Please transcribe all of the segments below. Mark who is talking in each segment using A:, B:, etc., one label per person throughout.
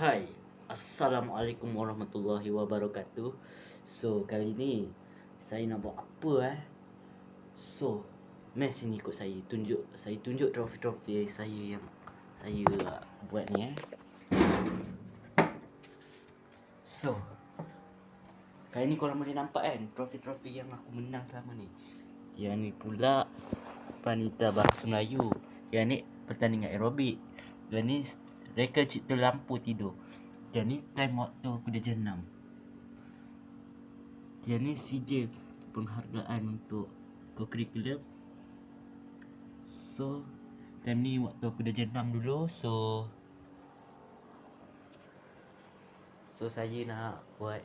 A: Hai, Assalamualaikum warahmatullahi wabarakatuh. So, kali ni Saya nak buat apa eh? So, Meh sini ikut saya Tunjuk, saya tunjuk trofi-trofi saya yang Saya buat ni eh? So Kali ni korang boleh nampak kan Trofi-trofi yang aku menang selama ni. Yang ni pula Panita Bahasa Melayu. Yang ni pertandingan aerobik. Yang ni Reka cipta lampu tidur. Yang ni time waktu aku dah jenam Yang ni CJ Penghargaan untuk Co-curriculum. So Time ni waktu aku dah jenam dulu So So saya nak buat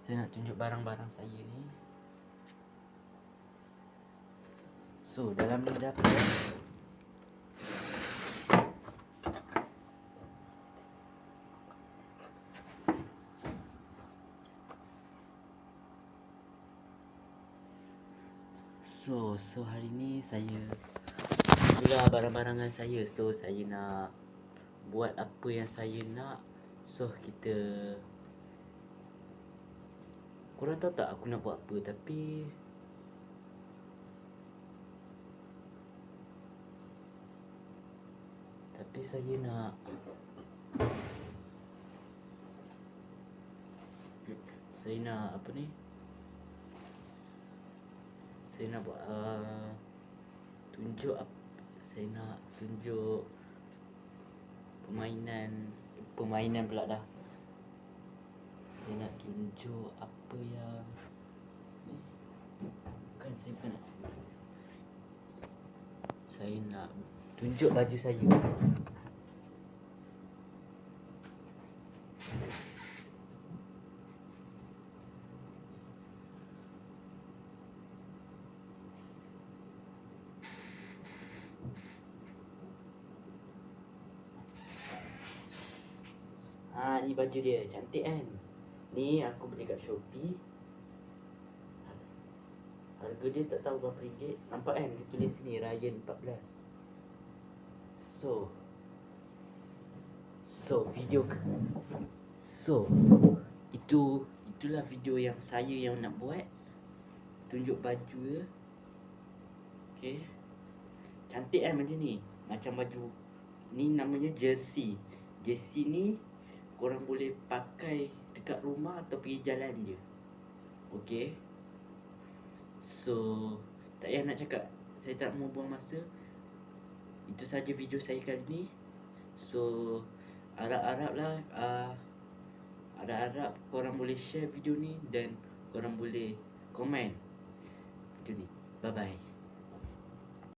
A: Saya nak tunjuk barang-barang saya ni. So dalam ni ada apa So, so hari ni saya Itulah barang-barangan saya So, saya nak Buat apa yang saya nak. So, kita Korang tahu tak aku nak buat apa Tapi Tapi saya nak Saya nak apa ni saya nak buat uh, tunjuk saya nak tunjuk permainan permainan pula dah. Saya nak tunjuk apa yang bukan saya bukan nak saya nak tunjuk baju saya Ni baju dia cantik kan? Ni aku beli kat Shopee. Harga dia tak tahu berapa ringgit. Nampak kan? Dia tulis sini Ryan 14 So So video ke So Itu Itulah video yang saya yang nak buat. Tunjuk baju dia. Okay Cantik kan macam ni? Macam baju Ni namanya jersey. Jersey ni korang boleh pakai dekat rumah atau pergi jalan je. Okay. So, tak payah nak cakap. Saya tak mau buang masa. Itu saja video saya kali ni. So, harap-harap lah. Uh, harap-harap korang boleh share video ni dan korang boleh komen video ni. Bye-bye.